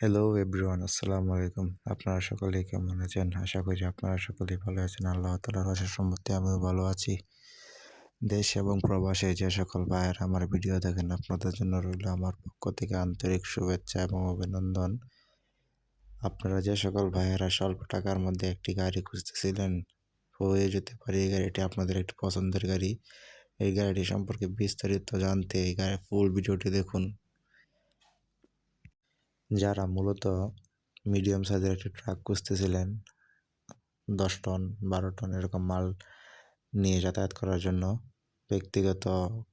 Hello everyone আসসালামু আলাইকুম আপনারা সকলেই কেমন আছেন আশা করি আপনারা সকলেই ভালো আছেন আল্লাহ তালার আশার সম্মতি আমিও ভালো আছি দেশ এবং প্রবাসে যে সকল ভাইয়ের আমার ভিডিও দেখেন আপনাদের জন্য রইল আমার পক্ষ থেকে আন্তরিক শুভেচ্ছা এবং অভিনন্দন আপনারা যে সকল ভাইয়েরা স্বল্প টাকার মধ্যে একটি গাড়ি খুঁজতেছিলেন হয়ে যেতে পারে এই গাড়িটি আপনাদের একটি পছন্দের গাড়ি এই গাড়িটি সম্পর্কে বিস্তারিত জানতে এই গাড়ির ফুল ভিডিওটি দেখুন যারা মূলত মিডিয়াম সাইজের একটি ট্রাক খুঁজতেছিলেন, দশ টন বারো টন এরকম মাল নিয়ে যাতায়াত করার জন্য, ব্যক্তিগত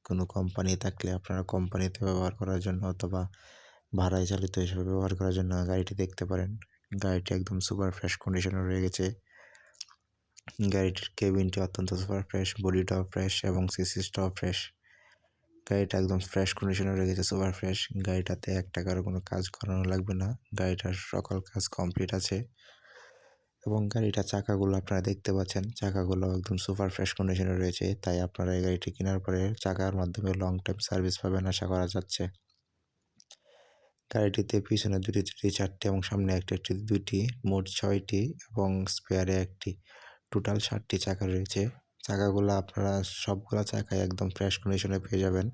কোনো কোম্পানি থাকলে আপনারা কোম্পানিতে ব্যবহার করার জন্য অথবা ভাড়ায় চালিত হিসেবে ব্যবহার করার জন্য গাড়িটি দেখতে পারেন। গাড়িটি একদম সুপার ফ্রেশ কন্ডিশনে রয়ে গেছে। গাড়িটির কেবিনটি অত্যন্ত সুপার ফ্রেশ বডিটাও ফ্রেশ এবং সিসিসটাও ফ্রেশ গাড়িটা একদম ফ্রেশ কন্ডিশনে রয়ে গেছে সুপার ফ্রেশ গাড়িটাতে এক টাকারও কোনো কাজ করানো লাগবে না। গাড়িটার সকল কাজ কমপ্লিট আছে। এবং গাড়িটার চাকাগুলো আপনারা দেখতে পাচ্ছেন, চাকাগুলো একদম সুপার ফ্রেশ কন্ডিশনে রয়েছে। তাই আপনারা এই গাড়িটি কেনার পরে চাকার মাধ্যমে লং টাইম সার্ভিস পাবেন আশা করা যাচ্ছে। গাড়িটিতে পিছনে দুটি দুটি চারটি এবং সামনে একটি একটি, দুটি, মোট ছয়টি এবং স্পেয়ারে একটি। টোটাল ষাটটি চাকা রয়েছে। চাকাগুলো আপনারা সবগুলো চাকায় একদম ফ্রেশ কন্ডিশনে পেয়ে যাবেন।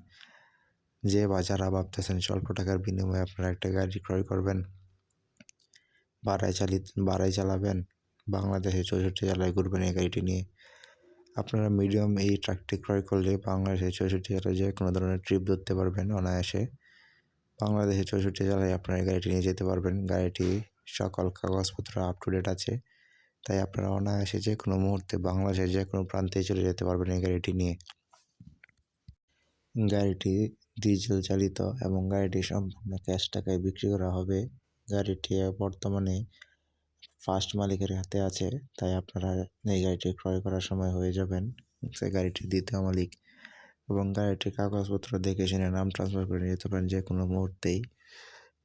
যে বা ভাবতেছেন স্বল্প টাকার বিনিময়ে আপনারা একটা গাড়ি ক্রয় করবেন বাড়াই চালি বাড়াই চালাবেন, বাংলাদেশে চৌষট্টি জেলায় ঘুরবেন এই গাড়িটি নিয়ে, আপনারা মিডিয়াম এই ট্রাকটি ক্রয় করলে বাংলাদেশের চৌষট্টি জেলায় যে কোনো ধরনের ট্রিপ ধরতে পারবেন অনায়াসে। বাংলাদেশের চৌষট্টি জেলায় আপনারা গাড়িটি নিয়ে যেতে পারবেন। গাড়িটি সকল কাগজপত্র আপ টু ডেট আছে। তাই আপনারা অনায়াসে যে কোনো মুহূর্তে বাংলাদেশের যে কোনো প্রান্তে চলে যেতে পারবেন এই গাড়িটি নিয়ে। গাড়িটি ডিজেল চালিত এবং গাড়িটি সম্পূর্ণ ক্যাশ টাকায় বিক্রি করা হবে। গাড়িটি বর্তমানে ফার্স্ট মালিকের হাতে আছে, তাই আপনারা এই গাড়িটি ক্রয় করার সময় হয়ে যাবেন। সে গাড়িটি দ্বিতীয় মালিক এবং গাড়িটির কাগজপত্র দেখে শুনে নাম ট্রান্সফার করে নিতে পারেন যে কোনো মুহূর্তেই।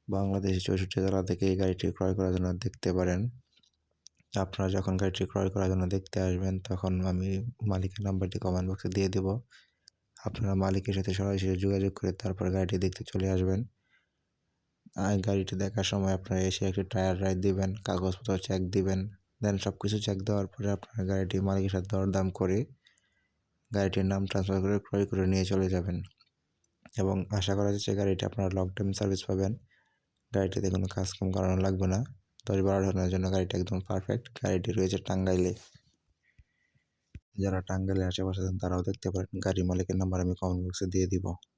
বাংলাদেশের চৌষট্টি জেলা থেকে এই গাড়িটি ক্রয় করার জন্য দেখতে পারেন। আপনারা যখন গাড়িটি ক্রয় করার জন্য দেখতে আসবেন, তখন আমি মালিকের নাম্বারটি কমেন্ট বক্সে দিয়ে দেব। আপনারা মালিকের সাথে সরাসরি যোগাযোগ করে তারপর গাড়িটি দেখতে চলে আসবেন। গাড়িটি দেখার সময় আপনারা এসে একটি টায়ার রাইড দিবেন, কাগজপত্র চেক দিবেন দেন সব কিছু চেক দেওয়ার পরে আপনারা গাড়িটি মালিকের সাথে দরদাম করে গাড়িটির নাম ট্রান্সফার করে ক্রয় করে নিয়ে চলে যাবেন। এবং আশা করা যাচ্ছে গাড়িটি আপনারা লং সার্ভিস পাবেন। গাড়িটিতে কোনো কাজ কাম করানো লাগবে না। দশ বারো ধরনের জন্য গাড়িটা একদম পারফেক্ট গাড়িটি রয়েছে টাঙ্গাইলে। যারা টাঙ্গাইলে আশেপাশে তারাও দেখতে পারেন। গাড়ি মালিকের নাম্বার আমি কমেন্ট বক্সে দিয়ে দিব।